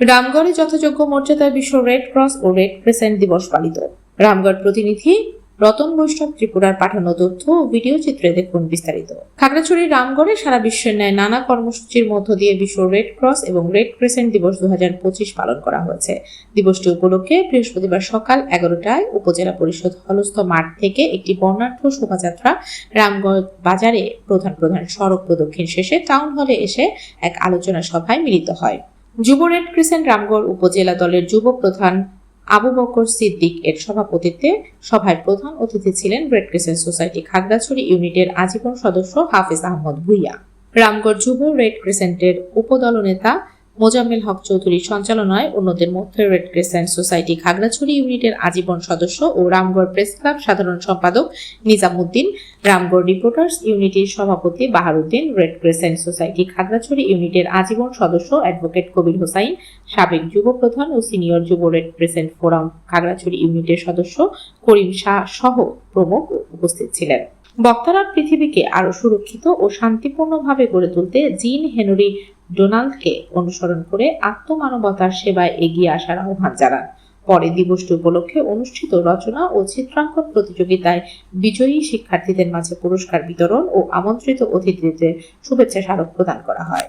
রামগড়ে যথাযোগ্য মর্যাদায় বিশ্ব রেড ক্রস ও রেড ক্রেসেন্ট দিবস পালিত। রামগড় প্রতিনিধি রতন বৈষ্ণব ত্রিপুরার পাঠানো তথ্য ও ভিডিও চিত্রে দেখুন বিস্তারিত। খাগড়াছড়ির রামগড়ে সারা বিশ্বের ন্যায় নানা কর্মসূচির মধ্য দিয়ে বিশ্ব রেড ক্রস এবং রেড ক্রিসেন্ট দিবস দু হাজার পঁচিশ পালন করা হয়েছে। দিবসটি উপলক্ষে বৃহস্পতিবার সকাল এগারোটায় উপজেলা পরিষদ হলস্থ মাঠ থেকে একটি বর্ণাঢ্য শোভাযাত্রা রামগড় বাজারে প্রধান প্রধান সড়ক প্রদক্ষিণ শেষে টাউন হলে এসে এক আলোচনা সভায় মিলিত হয়। যুব রেড ক্রিসেন্ট রামগড় উপজেলা দলের যুব প্রধান আবু বকর সিদ্দিক এর সভাপতিত্বে সভায় প্রধান অতিথি ছিলেন রেড ক্রিসেন্ট সোসাইটি খাগড়াছড়ি ইউনিটের আজীবন সদস্য হাফিজ আহমদ ভুইয়া। রামগড় যুব রেড ক্রিসেন্টের উপদল নেতা মোজাম্মেল হক চৌধুরীর সঞ্চালনায় অন্যদের মধ্যে রেড ক্রিসেন্ট সোসাইটি খাগড়াছড়ি ইউনিটের আজীবন সদস্য ও রামগড় প্রেস ক্লাব সাধারণ সম্পাদক নিজামুদ্দিন, রামগড় রিপোর্টার্স ইউনিটির সভাপতি Baharuddin red crescent society Khagrachhari ইউনিটের আজীবন সদস্য অ্যাডভোকেট কবির হোসাইন, সাবেক যুব প্রধান ও সিনিয়র যুব রেড ক্রিসেন্ট ফোরাম খাগড়াছড়ি ইউনিটের সদস্য করিম শাহ সহ প্রমুখ উপস্থিত ছিলেন। বক্তারা পৃথিবীকে আরও সুরক্ষিত ও শান্তিপূর্ণভাবে গড়ে তুলতে জিন হেনরি ডোনাল্ডকে অনুসরণ করে আত্মমানবতার সেবায় এগিয়ে আসার আহ্বান জানান। পরে দিবসটি উপলক্ষে অনুষ্ঠিত রচনা ও চিত্রাঙ্কন প্রতিযোগিতায় বিজয়ী শিক্ষার্থীদের মাঝে পুরস্কার বিতরণ ও আমন্ত্রিত অতিথিদের শুভেচ্ছা স্মারক প্রদান করা হয়।